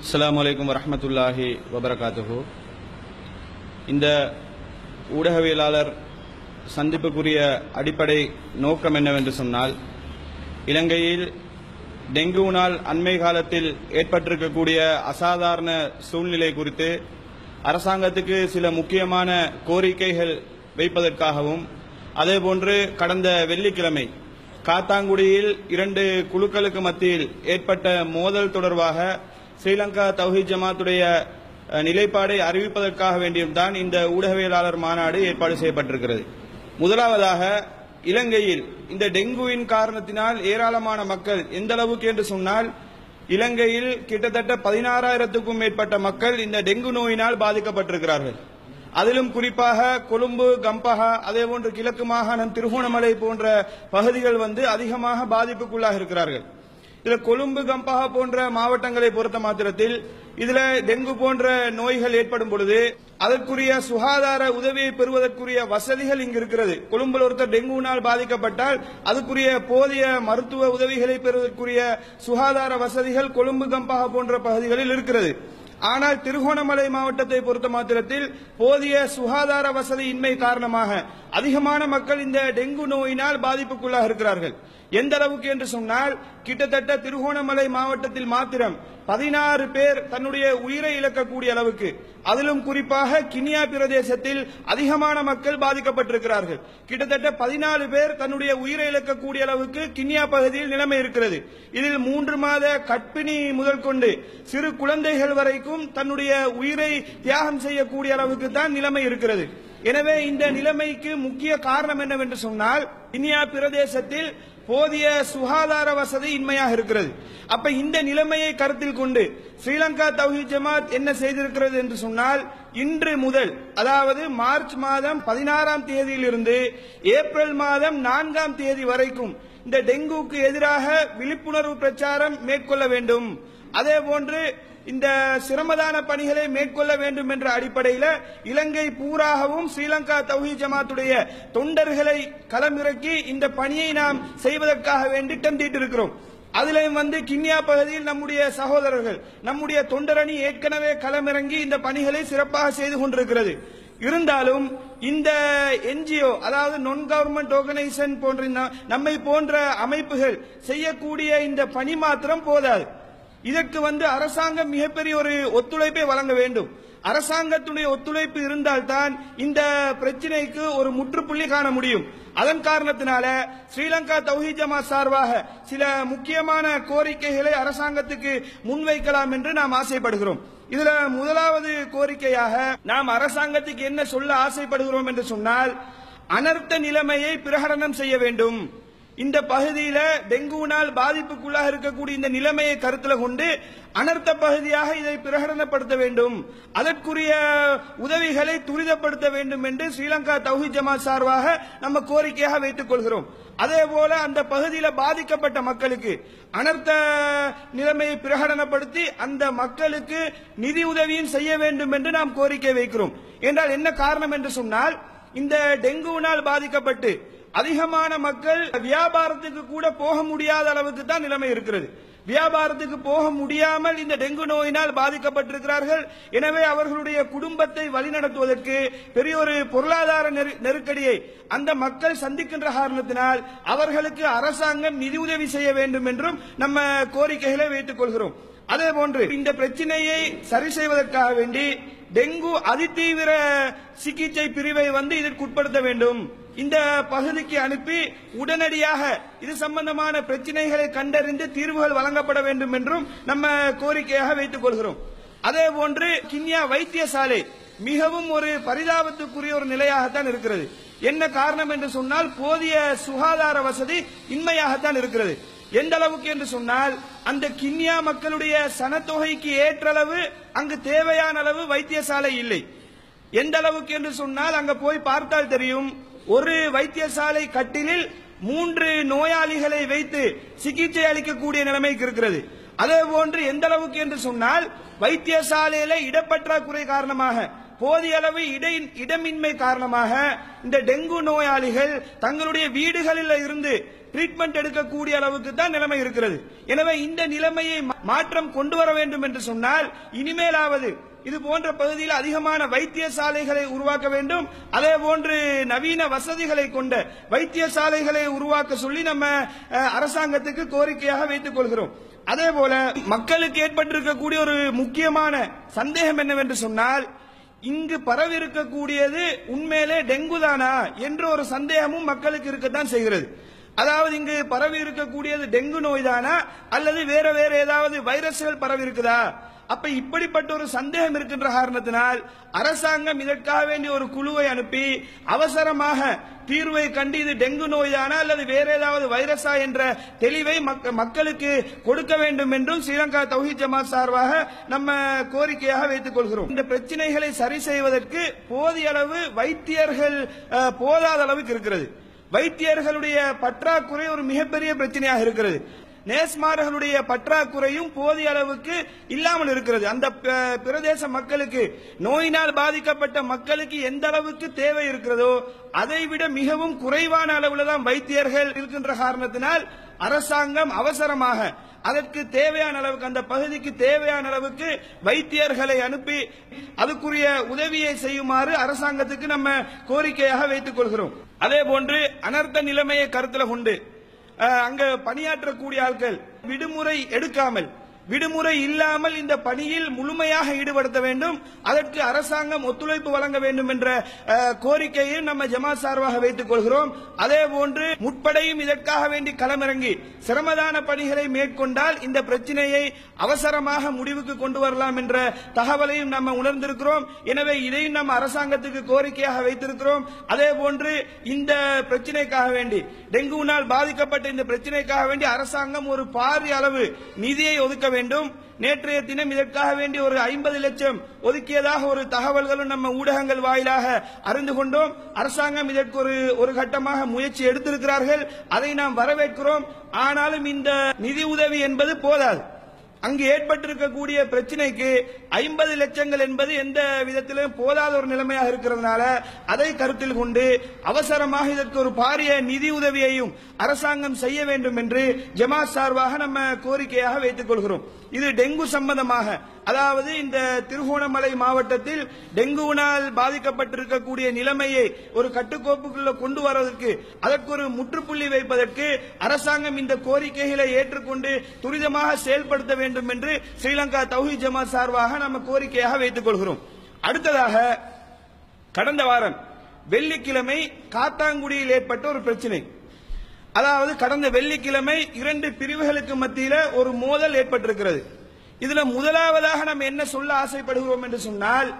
அஸ்லாம் வலைக்கம் வரமத்துல்லாஹி வபரகாத்துஹு இந்த ஊடகவியலாளர் சந்திப்புக்குரிய அடிப்படை நோக்கம் என்னவென்று சொன்னால் இலங்கையில் டெங்குவினால் அண்மை காலத்தில் ஏற்பட்டிருக்கக்கூடிய அசாதாரண சூழ்நிலை குறித்து அரசாங்கத்துக்கு சில முக்கியமான கோரிக்கைகள் வைப்பதற்காகவும் அதேபோன்று கடந்த வெள்ளிக்கிழமை காத்தாங்குடியில் இரண்டு குழுக்களுக்கு மத்தியில் ஏற்பட்ட மோதல் தொடர்பாக ஸ்ரீலங்கா தௌஹீத் ஜமாத்துடைய நிலைப்பாடை அறிவிப்பதற்காக வேண்டியும் தான் இந்த ஊடகவியலாளர் மாநாடு ஏற்பாடு செய்யப்பட்டிருக்கிறது. முதலாவதாக இலங்கையில் இந்த டெங்குவின் காரணத்தினால் ஏராளமான மக்கள் எந்த அளவுக்கு என்று சொன்னால் இலங்கையில் கிட்டத்தட்ட பதினாறாயிரத்துக்கும் மேற்பட்ட மக்கள் இந்த டெங்கு நோயினால் பாதிக்கப்பட்டிருக்கிறார்கள். அதிலும் குறிப்பாக கொழும்பு கம்பஹா அதேபோன்று கிழக்கு மாகாணம் திருகோணமலை போன்ற பகுதிகள் வந்து அதிகமாக பாதிப்புக்குள்ளாக இருக்கிறார்கள். இதுல கொழும்பு கம்பஹா போன்ற மாவட்டங்களை பொறுத்த மாத்திரத்தில் இதுல டெங்கு போன்ற நோய்கள் ஏற்படும் பொழுது அதற்குரிய சுகாதார உதவியை பெறுவதற்குரிய வசதிகள் இங்கு இருக்கிறது. கொழும்பில் ஒருத்தர் டெங்குவினால் பாதிக்கப்பட்டால் அதுக்குரிய போதிய மருத்துவ உதவிகளை பெறுவதற்குரிய சுகாதார வசதிகள் கொழும்பு கம்பஹா போன்ற பகுதிகளில் இருக்கிறது. ஆனால் திருகோணமலை மாவட்டத்தை பொறுத்த மாத்திரத்தில் போதிய சுகாதார வசதி இன்மை காரணமாக அதிகமான மக்கள் இந்த டெங்கு நோயினால் பாதிப்புக்குள்ளாக இருக்கிறார்கள். எந்த அளவுக்கு என்று சொன்னால் கிட்டத்தட்ட திருகோணமலை மாவட்டத்தில் மாத்திரம் பதினாறு பேர் தன்னுடைய உயிரை இழக்கக்கூடிய அளவுக்கு அதிலும் குறிப்பாக கினியா பிரதேசத்தில் அதிகமான மக்கள் பாதிக்கப்பட்டிருக்கிறார்கள். கிட்டத்தட்ட பதினாலு பேர் தன்னுடைய உயிரை இழக்கக்கூடிய அளவுக்கு கினியா பகுதியில் நிலைமை இருக்கிறது. இதில் மூன்று மாத கற்பிணி முதல் கொண்டு சிறு குழந்தைகள் வரைக்கும் தன்னுடைய உயிரை தியாகம் செய்யக்கூடிய அளவுக்கு தான் நிலைமை இருக்கிறது. எனவே இந்த நிலைமைக்கு முக்கிய காரணம் என்னவென்று சொன்னால் கினியா பிரதேசத்தில் போதிய சுகாதார வசதி இன்மையாக இருக்கிறது. அப்ப இந்த நிலைமையை கருத்தில் கொண்டு ஸ்ரீலங்கா தௌஹி ஜமாத் என்ன செய்திருக்கிறது என்று சொன்னால் இன்று முதல் அதாவது மார்ச் மாதம் பதினாறாம் தேதியிலிருந்து ஏப்ரல் மாதம் நான்காம் தேதி வரைக்கும் இந்த டெங்குக்கு எதிராக விழிப்புணர்வு பிரச்சாரம் மேற்கொள்ள வேண்டும். அதே போன்று இந்த சிரமதான பணிகளை மேற்கொள்ள வேண்டும் என்ற அடிப்படையில் இலங்கை பூராகவும் ஸ்ரீலங்கா தௌஹி ஜமாத்துடைய தொண்டர்களை களமிறக்கி இந்த பணியை நாம் செய்வதற்காக வேண்டி தந்திட்டு இருக்கிறோம். அதிலையும் வந்து கிண்ணியா பகுதியில் நம்முடைய சகோதரர்கள் நம்முடைய தொண்டரணி ஏற்கனவே களமிறங்கி இந்த பணிகளை சிறப்பாக செய்து கொண்டிருக்கிறது. இருந்தாலும் இந்த என்ஜிஓ அதாவது நான் கவர்மெண்ட் ஆர்கனைசேஷன் போன்ற நம்மை போன்ற அமைப்புகள் செய்யக்கூடிய இந்த பணி மாத்திரம் போதாது. இதற்கு வந்து அரசாங்கம் மிகப்பெரிய ஒரு ஒத்துழைப்பை வழங்க வேண்டும். அரசாங்கத்துடைய ஒத்துழைப்பு இருந்தால்தான் இந்த பிரச்சனைக்கு ஒரு முற்றுப்புள்ளி காண முடியும். அதன் காரணத்தினால ஸ்ரீலங்கா தௌஹீத் ஜமா சார்பாக சில முக்கியமான கோரிக்கைகளை அரசாங்கத்துக்கு முன்வைக்கலாம் என்று நாம் ஆசைப்படுகிறோம். இதுல முதலாவது கோரிக்கையாக நாம் அரசாங்கத்துக்கு என்ன சொல்ல ஆசைப்படுகிறோம் என்று சொன்னால் அனர்த்த நிலைமையை பிரகடனம் செய்ய வேண்டும். இந்த பகுதியில டெங்குவினால் பாதிப்புக்குள்ளாக இருக்கக்கூடிய இந்த நிலைமையை கருத்தில் கொண்டு அனர்த்த பகுதியாக இதை பிரகடனப்படுத்த வேண்டும். அதற்குரிய உதவிகளை துரிதப்படுத்த வேண்டும் என்று ஸ்ரீலங்கா தௌஹி ஜமாத் சார்பாக நம்ம கோரிக்கையாக வைத்துக் கொள்கிறோம். அதே போல அந்த பகுதியில் பாதிக்கப்பட்ட மக்களுக்கு அனர்த்த நிலைமையை பிரகடனப்படுத்தி அந்த மக்களுக்கு நிதி உதவியும் செய்ய வேண்டும் என்று நாம் கோரிக்கை வைக்கிறோம். என்றால் என்ன காரணம் என்று சொன்னால் இந்த டெங்குவினால் பாதிக்கப்பட்டு அதிகமான மக்கள் வியாபாரத்துக்கு கூட போக முடியாத அளவுக்கு தான் நிலைமை இருக்கிறது. வியாபாரத்துக்கு போக முடியாமல் இந்த டெங்கு நோயினால் பாதிக்கப்பட்டிருக்கிறார்கள். எனவே அவர்களுடைய குடும்பத்தை வழிநடத்துவதற்கு பெரிய ஒரு பொருளாதார நெரு- நெருக்கடியை அந்த மக்கள் சந்திக்கின்ற காரணத்தினால் அவர்களுக்கு அரசாங்கம் நிதியுதவி செய்ய வேண்டும் என்றும் நம்ம கோரிக்கைகளை வைத்துக் கொள்கிறோம். அதே போன்று இந்த பிரச்சனையை சரி செய்வதற்காக வேண்டி டெங்கு அதிதீவிர சிகிச்சை பிரிவை வந்து இதற்கு உட்படுத்த வேண்டும். இந்த பகுதிக்கு அனுப்பி உடனடியாக இது சம்பந்தமான பிரச்சனைகளை கண்டறிந்து தீர்வுகள் வழங்கப்பட வேண்டும் என்றும் நம்ம கோரிக்கையாக வைத்துக் கொள்கிறோம். அதே போன்று கிண்ணியா வைத்தியசாலை மிகவும் ஒரு பரிதாபத்துக்குரிய ஒரு நிலையாகத்தான் இருக்கிறது. என்ன காரணம் என்று சொன்னால் போதிய சுகாதார வசதி இன்மையாகத்தான் இருக்கிறது. எந்த அளவுக்கு என்று சொன்னால் அந்த கிண்ணியா மக்களுடைய சனத்தொகைக்கு ஏற்ற அளவு அங்கு தேவையான அளவு வைத்தியசாலை இல்லை. எந்த அளவுக்கு என்று சொன்னால் அங்க போய் பார்த்தால் தெரியும் ஒரு வைத்தியசாலை கட்டிலில் மூன்று நோயாளிகளை வைத்து சிகிச்சை அளிக்கக்கூடிய நிலைமைக்கு இருக்கிறது. அதே போன்று எந்த அளவுக்கு என்று சொன்னால் வைத்தியசாலையில இடப்பற்றாக்குறை காரணமாக போதிய அளவு இடை இடமின்மை காரணமாக இந்த டெங்கு நோயாளிகள் தங்களுடைய வீடுகளில் இருந்து ட்ரீட்மெண்ட் எடுக்கக்கூடிய அளவுக்கு தான் நிலைமை இருக்கிறது. எனவே இந்த நிலைமையை மா- மாற்றம் கொண்டு வர வேண்டும் என்று சொன்னால் இனிமேலாவது இது போன்ற பகுதியில் அதிகமான வைத்தியசாலைகளை உருவாக்க வேண்டும். அதே போன்று நவீன வசதிகளை கொண்ட வைத்தியசாலைகளை உருவாக்க சொல்லி நம்ம அரசாங்கத்துக்கு கோரிக்கையாக வைத்துக் கொள்கிறோம். அதே போல மக்களுக்கு ஏற்பட்டிருக்கக்கூடிய ஒரு முக்கியமான சந்தேகம் என்னவென்று சொன்னால் இங்கு பரவிருக்கக்கூடியது உண்மையிலே டெங்கு தானா என்ற ஒரு சந்தேகமும் மக்களுக்கு இருக்கத்தான் செய்கிறது. அதாவது இங்கு பரவி இருக்கக்கூடியது டெங்கு நோய் தானா அல்லது வேற வேற ஏதாவது வைரஸ்கள் பரவி இருக்குதா அப்ப இப்படிப்பட்ட ஒரு சந்தேகம் இருக்கின்ற காரணத்தினால் அரசாங்கம் இதற்காக வேண்டிய ஒரு குழுவை அனுப்பி அவசரமாக தீர்வை கண்டு இது டெங்கு நோயானா அல்லது வேற ஏதாவது வைரஸா என்ற தெளிவை மக்களுக்கு கொடுக்க வேண்டும் என்றும் ஸ்ரீலங்கா தௌஹீத் ஜமாத் சார்பாக நம்ம கோரிக்கையாக வைத்துக் கொள்கிறோம். இந்த பிரச்சனைகளை சரி செய்வதற்கு போதிய அளவு வைத்தியர்கள் போதாத அளவுக்கு இருக்கிறது. வைத்தியர்களுடைய பற்றாக்குறை ஒரு மிகப்பெரிய பிரச்சனையாக இருக்கிறது. நேஸ்மார்களுடைய பற்றாக்குறையும் போதிய அளவுக்கு இல்லாமல் இருக்கிறது. அந்த ப- பிரதேச மக்களுக்கு நோயினால் பாதிக்கப்பட்ட மக்களுக்கு எந்த அளவுக்கு தேவை இருக்கிறதோ அதை விட மிகவும் குறைவான அளவில் தான் வைத்தியர்கள் இருக்கின்ற காரணத்தினால் அரசாங்கம் அவசரமாக அதற்கு தேவையான அளவுக்கு அந்த பகுதிக்கு தேவையான அளவுக்கு வைத்தியர்களை அனுப்பி அதுக்குரிய உதவியை செய்யுமாறு அரசாங்கத்துக்கு நம்ம கோரிக்கையாக வைத்துக் கொள்கிறோம். அதே போன்று அனர்த்த நிலைமையை கருத்தில் கொண்டு அங்க பணியாற்றக்கூடிய ஆட்கள் விடுமுறை எடுக்காமல் விடுமுறை இல்லாமல் இந்த பணியில் முழுமையாக ஈடுபடுத்த வேண்டும். அதற்கு அரசாங்கம் ஒத்துழைப்பு வழங்க வேண்டும் என்ற கோரிக்கையையும் கோரிக்கையும் நம்ம ஜமாத் சார்பாக வைத்துக் கொள்கிறோம். அதே போன்று முற்படையும் இதற்காக வேண்டி களமிறங்கி சிரமதான பணிகளை மேற்கொண்டால் இந்த பிரச்சனையை அவசரமாக முடிவுக்கு கொண்டு வரலாம் என்ற தகவலையும் நம்ம உணர்ந்திருக்கிறோம். எனவே இதையும் நம்ம அரசாங்கத்துக்கு கோரிக்கையாக வைத்திருக்கிறோம். அதே போன்று இந்த பிரச்சனைக்காக வேண்டி டெங்குவினால் பாதிக்கப்பட்ட இந்த பிரச்சனைக்காக வேண்டி அரசாங்கம் ஒரு பாரிய அளவு நிதியை ஒதுக்க வேண்டும். நேற்றைய தினம் இதற்காக வேண்டி ஒரு ஐம்பது லட்சம் ஒதுக்கியதாக ஒரு தகவல்களும் நம்ம ஊடகங்கள் வாயிலாக அறிந்து கொண்டோம். அரசாங்கம் இதற்கு ஒரு ஒரு கட்டமாக முயற்சி எடுத்திருக்கிறார்கள். அதை நாம் வரவேற்கிறோம். ஆனாலும் இந்த நிதி உதவி என்பது போதாது. அங்கு ஏற்பட்டிருக்கக்கூடிய பிரச்சனைக்கு ஐம்பது லட்சங்கள் என்பது எந்த விதத்திலும் போதாத ஒரு நிலைமையாக இருக்கிறதுனால அதை கருத்தில் கொண்டு அவசரமாக இதற்கு ஒரு பாரிய நிதி உதவியையும் அரசாங்கம் செய்ய வேண்டும் என்று ஜமாத் சார்பாக நம்ம கோரிக்கையாக வைத்துக் கொள்கிறோம். இது டெங்கு சம்பந்தமாக. அதாவது இந்த திருகோணமலை மாவட்டத்தில் டெங்குவினால் பாதிக்கப்பட்டிருக்கக்கூடிய நிலைமையை ஒரு கட்டுக்கோப்புக்குள்ள கொண்டு வரதற்கு அதற்கு ஒரு முற்றுப்புள்ளி வைப்பதற்கு அரசாங்கம் இந்த கோரிக்கைகளை ஏற்றுக்கொண்டு துரிதமாக செயல்படுத்த வேண்டும் வேண்டும் என்று ஸ்ரீலங்கா தௌஹி ஜமாத் சார்பாக நம்ம கோரிக்கையாக வைத்துக் கொள்கிறோம். அடுத்ததாக கடந்த வாரம் வெள்ளிக்கிழமை காத்தாங்குடியில் ஏற்பட்ட ஒரு பிரச்சனை. அதாவது கடந்த வெள்ளிக்கிழமை இரண்டு பிரிவுகளுக்கு மத்தியில் ஒரு மோதல் ஏற்பட்டிருக்கிறது. இதுல முதலாவதாக நம்ம என்ன சொல்ல ஆசைப்படுகிறோம் என்று சொன்னால்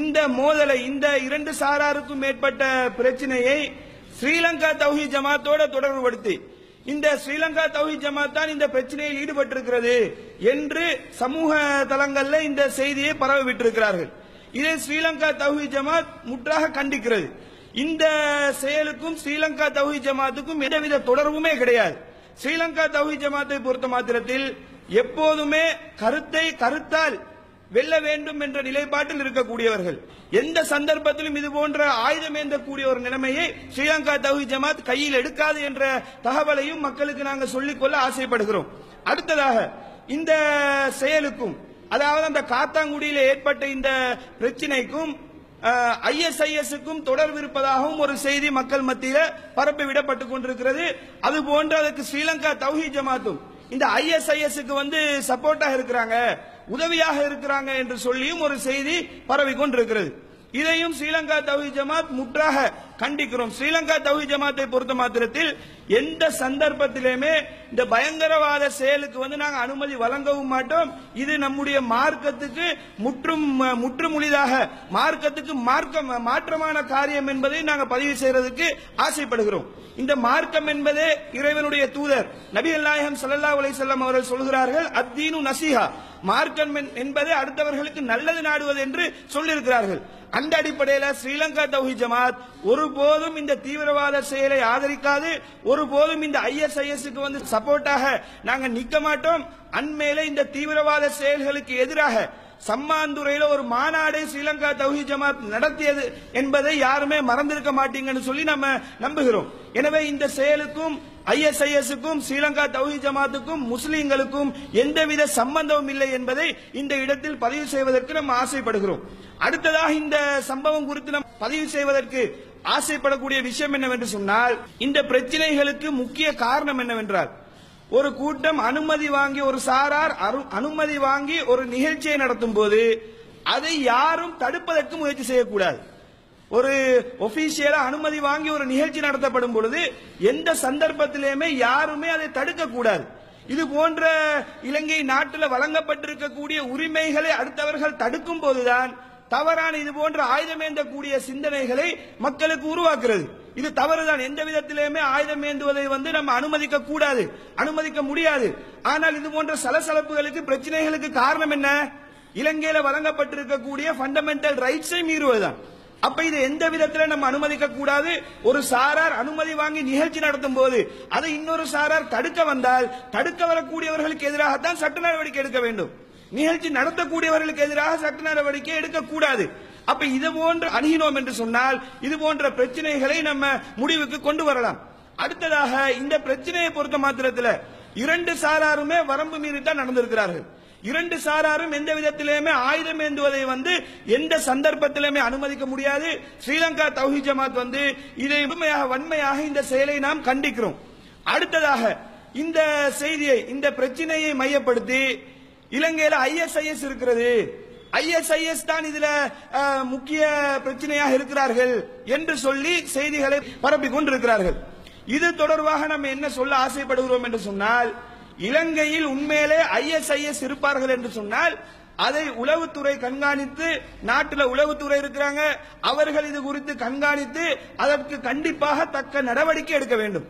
இந்த மோதலை இந்த இரண்டு சாராருக்கும் மேற்பட்ட பிரச்சனையை ஸ்ரீலங்கா தௌஹி ஜமாத்தோட தொடர்புபடுத்தி இந்த ஸ்ரீலங்கா தௌஹி ஜமாத் தான் இந்த பிரச்சனையில் ஈடுபட்டிருக்கிறது என்று சமூக தளங்களில் இந்த செய்தியை பரவ விட்டிருக்கிறார்கள் இதை ஸ்ரீலங்கா தௌஹி ஜமாத் முற்றாக கண்டிக்கிறது. இந்த செயலுக்கும் ஸ்ரீலங்கா தௌஹி ஜமாத்துக்கும் எந்தவித தொடர்புமே கிடையாது. ஸ்ரீலங்கா தௌஹி ஜமாத்தை பொறுத்த மாத்திரத்தில் எப்போதுமே கருத்தை கருத்தால் வெல்ல வேண்டும் என்ற நிலைப்பாட்டில் இருக்கக்கூடியவர்கள் எந்த சந்தர்ப்பத்திலும் இது போன்ற ஆயுதம் ஏந்தக்கூடிய ஒரு நிலைமையை ஸ்ரீலங்கா தௌஹி ஜமாத் கையில் எடுக்காது என்ற தகவலையும் மக்களுக்கு நாங்கள் சொல்லிக்கொள்ள ஆசைப்படுகிறோம். அடுத்ததாக இந்த செயலுக்கும் அதாவது அந்த காத்தாங்குடியில் ஏற்பட்ட இந்த பிரச்சினைக்கும் ஐஎஸ்ஐஎஸ்க்கும் தொடர்பு இருப்பதாகவும் ஒரு செய்தி மக்கள் மத்தியில் பரப்பி விடப்பட்டுக் கொண்டிருக்கிறது. அது போன்று அதற்கு ஸ்ரீலங்கா தௌஹி ஜமாத்தும் இந்த ஐஎஸ்ஐஎஸ்க்கு வந்து சப்போர்ட்டாக இருக்கிறாங்க. உதவியாக இருக்கிறாங்க என்று சொல்லியும் ஒரு செய்தி பரவி கொண்டிருக்கிறது இதையும் ஸ்ரீலங்கா தவி ஜமாத் முற்றாக கண்டிக்கிறோம். ஸ்ரீலங்கா தௌஹி ஜமாத்தை பொறுத்த மாத்திரத்தில் எந்த சந்தர்ப்பத்திலுமே இந்த பயங்கரவாத செயலுக்கு வந்து நாங்கள் அனுமதி வழங்கவும் மாட்டோம். இது நம்முடைய மார்க்கத்துக்கு முற்றும் முற்றுமுழிதாக மார்க்கத்துக்கு மார்க்கம் மாற்றமான காரியம் என்பதை நாங்கள் பதிவு செய்யறதுக்கு ஆசைப்படுகிறோம். இந்த மார்க்கம் என்பதே இறைவனுடைய தூதர் நபி நாயகம் சல்லா அலைஹி செல்லம் அவர்கள் சொல்கிறார்கள் அத்தீனு நசிஹா மார்க்கம் என்பது அடுத்தவர்களுக்கு நல்லது நாடுவது என்று சொல்லியிருக்கிறார்கள். அந்த அடிப்படையில் ஸ்ரீலங்கா தௌஹி ஜமாத் ஒரு ஒருபோதும் இந்த தீவிரவாத செயலை ஆதரிக்காது ஒருபோதும் இந்த ஐஎஸ்ஐஎஸ்க்கு வந்து சப்போர்ட்டாக நாங்கள் நிக்க மாட்டோம். அண்மையில இந்த தீவிரவாத செயல்களுக்கு எதிராக சம்மாந்துறையில ஒரு மாநாடு ஸ்ரீலங்கா தௌஹி ஜமாத் நடத்தியது என்பதை யாருமே மறந்திருக்க மாட்டீங்கன்னு சொல்லி நம்ம நம்புகிறோம். எனவே இந்த செயலுக்கும் ஐஎஸ்ஐஎஸ்க்கும் ஸ்ரீலங்கா தௌஹி ஜமாத்துக்கும் முஸ்லீம்களுக்கும் எந்தவித சம்பந்தமும் இல்லை என்பதை இந்த இடத்தில் பதிவு செய்வதற்கு நம்ம ஆசைப்படுகிறோம். அடுத்ததாக இந்த சம்பவம் குறித்து நாம் பதிவு செய்வதற்கு ஆசைப்படக்கூடிய விஷயம் என்னவென்று சொன்னால் இந்த பிரச்சனைகளுக்கு முக்கிய காரணம் என்னவென்றால் ஒரு கூட்டம் அனுமதி வாங்கி ஒரு சாரார் அரு- அனுமதி வாங்கி ஒரு நிகழ்ச்சியை நடத்தும் போது அதை யாரும் தடுப்பதற்கு முயற்சி செய்யக்கூடாது. ஒரு ஒபிஷியலா அனுமதி வாங்கி ஒரு நிகழ்ச்சி நடத்தப்படும் பொழுது எந்த சந்தர்ப்பத்திலேயுமே யாருமே அதை தடுக்க கூடாது இது போன்ற இலங்கை நாட்டில் வழங்கப்பட்டிருக்கக்கூடிய உரிமைகளை அடுத்தவர்கள் தடுக்கும் போதுதான் தவறான இது போன்ற ஆயுதம் ஏந்தக்கூடிய சிந்தனைகளை மக்களுக்கு உருவாக்குறது. இது தவறுதான். எந்த விதத்திலேயுமே ஆயுதம் ஏந்துவதை வந்து நம்ம அனுமதிக்க கூடாது. அனுமதிக்க முடியாது. ஆனால் இது போன்ற சலசலப்புகளுக்கு பிரச்சனைகளுக்கு காரணம் என்ன? இலங்கையில வழங்கப்பட்டிருக்கக்கூடிய ஃபண்டமெண்டல் ரைட்ஸை மீறுவதுதான். அப்ப இது எந்த விதத்துல நம்ம அனுமதிக்க கூடாது? ஒரு சாரார் அனுமதி வாங்கி நிகழ்ச்சி நடத்தும் போது அதை இன்னொரு சாரார் தடுக்க வந்தால் தடுக்க வரக்கூடியவர்களுக்கு எதிராகத்தான் சட்ட நடவடிக்கை எடுக்க வேண்டும். நிகழ்ச்சி நடத்தக்கூடியவர்களுக்கு எதிராக சட்ட நடவடிக்கை எடுக்கக்கூடாது. அப்ப இது போன்ற அணுகினோம் என்று சொன்னால் இது போன்ற பிரச்சனைகளை நம்ம முடிவுக்கு கொண்டு வரலாம். அடுத்ததாக இந்த பிரச்சனையை பொறுத்த மாத்திரத்தில் இரண்டு சாராருமே வரம்பு மீறித்தான் நடந்திருக்கிறார்கள். இரண்டு சாராரும் எந்த விதத்திலுமே ஆயுதம் ஏந்துவதை வந்து எந்த சந்தர்ப்பத்திலுமே அனுமதிக்க முடியாது. ஸ்ரீலங்கா தௌஹி ஜமாத் வந்து இதை உண்மையாக வன்மையாக இந்த செயலை நாம் கண்டிக்கிறோம். அடுத்ததாக இந்த செய்தியை இந்த பிரச்சனையை மையப்படுத்தி இலங்கையில ஐஎஸ்ஐஎஸ் இருக்கிறது. ஐஎஸ்ஐஎஸ் தான் இதுல முக்கிய பிரச்சனையாக இருக்கிறார்கள் என்று சொல்லி செய்திகளை பரப்பிக் கொண்டிருக்கிறார்கள். இது தொடர்பாக நம்ம என்ன சொல்ல ஆசைப்படுகிறோம் என்று சொன்னால் இலங்கையில் உண்மையிலே ஐஎஸ்ஐஎஸ் இருப்பார்கள் என்று சொன்னால் அதை உளவுத்துறை கண்காணித்து நாட்டில் உளவுத்துறை இருக்கிறாங்க அவர்கள் இது குறித்து கண்காணித்து அதற்கு கண்டிப்பாக தக்க நடவடிக்கை எடுக்க வேண்டும்.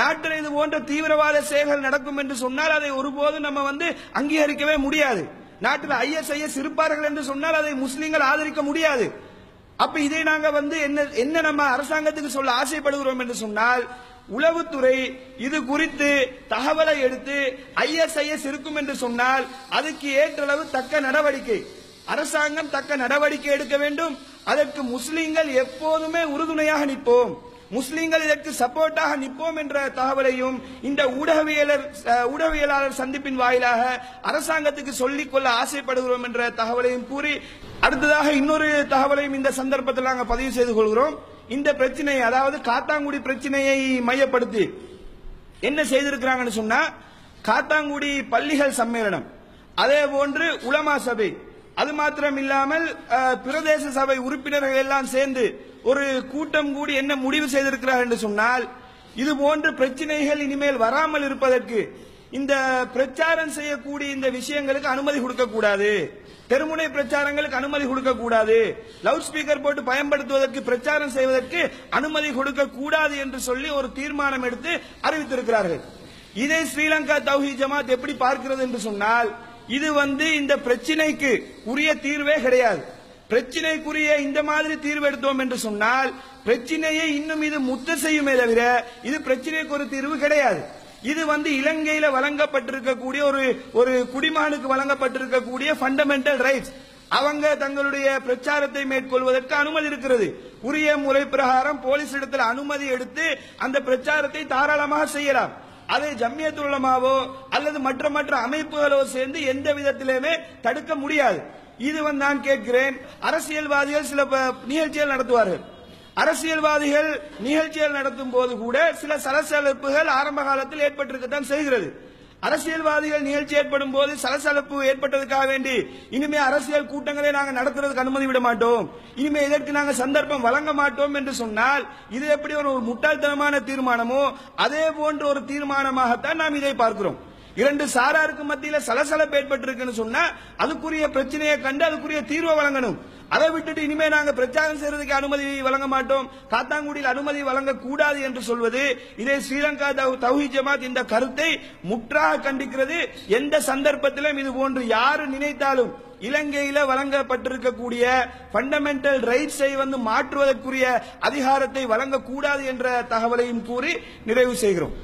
நாட்டில் இது போன்ற தீவிரவாத செயல்கள் நடக்கும் என்று சொன்னால் அதை ஒருபோதும் நம்ம வந்து அங்கீகரிக்கவே முடியாது. நாட்டில் ஐஎஸ்ஐஎஸ் இருப்பார்கள் என்று சொன்னால் அதை முஸ்லீம்கள் ஆதரிக்க முடியாது. அப்ப இதை நாங்க வந்து என்ன என்ன நம்ம அரசாங்கத்துக்கு சொல்ல ஆசைப்படுகிறோம் என்று சொன்னால் உளவுத்துறை இது குறித்து தகவலை எடுத்து ஐஎஸ்ஐஎஸ் இருக்கும் என்று சொன்னால் அதுக்கு ஏற்றளவு தக்க நடவடிக்கை. அரசாங்கம் தக்க நடவடிக்கை எடுக்க வேண்டும். அதற்கு முஸ்லிம்கள் எப்போதுமே உறுதுணையாக நிற்போம். முஸ்லீம்கள் இதற்கு சப்போர்ட்டாக நிற்போம் என்ற தகவலையும் இந்த ஊடகவியலர் ஊடகவியலாளர் சந்திப்பின் வாயிலாக அரசாங்கத்துக்கு சொல்லிக் கொள்ள ஆசைப்படுகிறோம் என்ற தகவலையும் கூறி அடுத்ததாக இன்னொரு தகவலையும் இந்த சந்தர்ப்பத்தில் நாங்கள் பதிவு செய்து கொள்கிறோம். இந்த பிரச்சனை அதாவது காத்தாங்குடி பிரச்சனையை மையப்படுத்தி என்ன செய்திருக்கிறாங்கன்னு சொன்னா காத்தாங்குடி பள்ளிகள் சம்மேளனம் அதே போன்று உலமா சபை. அது மாத்திரம் இல்லாமல் பிரதேச சபை உறுப்பினர்கள் எல்லாம் சேர்ந்து ஒரு கூட்டம் கூடி என்ன முடிவு செய்திருக்கிறார் என்று சொன்னால் இது போன்ற பிரச்சனைகள் இனிமேல் வராமல் இருப்பதற்கு இந்த பிரச்சாரம் செய்யக்கூடிய இந்த விஷயங்களுக்கு அனுமதி கொடுக்க கூடாது தெருமுனை பிரச்சாரங்களுக்கு அனுமதி கொடுக்க கூடாது லவுட் ஸ்பீக்கர் போட்டு பயன்படுத்துவதற்கு பிரச்சாரம் செய்வதற்கு அனுமதி கொடுக்க கூடாது என்று சொல்லி ஒரு தீர்மானம் எடுத்து அறிவித்திருக்கிறார்கள். இதை ஸ்ரீலங்கா தௌஹி ஜமாத் எப்படி பார்க்கிறது என்று சொன்னால் இது வந்து இந்த பிரச்சினைக்கு உரிய தீர்வே கிடையாது. பிரச்சனைக்குரிய இந்த மாதிரி தீர்வு எடுத்தோம் என்று சொன்னால் பிரச்சனையை இன்னும் இது முத்த செய்யுமே தவிர இது பிரச்சனைக்கு ஒரு தீர்வு கிடையாது. இது வந்து இலங்கையில வழங்கப்பட்டிருக்கக்கூடிய ஒரு ஒரு குடிமகனுக்கு வழங்கப்பட்டிருக்கக்கூடிய ஃபண்டமெண்டல் ரைட்ஸ் அவங்க தங்களுடைய பிரச்சாரத்தை மேற்கொள்வதற்கு அனுமதி இருக்கிறது. உரிய முறை பிரகாரம் போலீஸ் இடத்துல அனுமதி எடுத்து அந்த பிரச்சாரத்தை தாராளமாக செய்யலாம். அதை ஜம்மியத்துல் அல்லது மற்ற மற்ற அமைப்புகளோ சேர்ந்து எந்த விதத்திலுமே தடுக்க முடியாது. இது வந்து நான் கேட்கிறேன். அரசியல்வாதிகள் சில ப- நிகழ்ச்சிகள் நடத்துவார்கள். அரசியல்வாதிகள் நிகழ்ச்சிகள் நடத்தும் போது கூட சில சலசலப்புகள் ஆரம்ப காலத்தில் ஏற்பட்டிருக்கத்தான் செய்கிறது. அரசியல்வாதிகள் நிகழ்ச்சி ஏற்படும் போது சலசலப்பு ஏற்பட்டதுக்காக வேண்டி இனிமே அரசியல் கூட்டங்களை நாங்கள் நடத்துறதுக்கு அனுமதி விட மாட்டோம். இனிமே இதற்கு நாங்கள் சந்தர்ப்பம் வழங்க மாட்டோம் என்று சொன்னால் இது எப்படி ஒரு முட்டாள்தனமான தீர்மானமோ அதே போன்ற ஒரு தீர்மானமாகத்தான் நாம் இதை பார்க்கிறோம். இரண்டு சாராருக்கு மத்தியில சலசலப்பு ஏற்பட்டிருக்குன்னு சொன்னா அதுக்குரிய பிரச்சனையை கண்டு அதுக்குரிய தீர்வை வழங்கணும். அதை விட்டுட்டு இனிமே நாங்க பிரச்சாரம் செய்யறதுக்கு அனுமதி வழங்க மாட்டோம். காத்தாங்குடியில் அனுமதி வழங்க கூடாது என்று சொல்வது இதை ஸ்ரீலங்கா தௌஹி ஜமாத் இந்த கருத்தை முற்றாக கண்டிக்கிறது. எந்த சந்தர்ப்பத்திலும் இது போன்று யாரு நினைத்தாலும் இலங்கையில வழங்கப்பட்டிருக்கக்கூடிய ஃபண்டமெண்டல் ரைட்ஸை வந்து மாற்றுவதற்குரிய அதிகாரத்தை வழங்கக்கூடாது என்ற தகவலையும் கூறி நிறைவு செய்கிறோம்.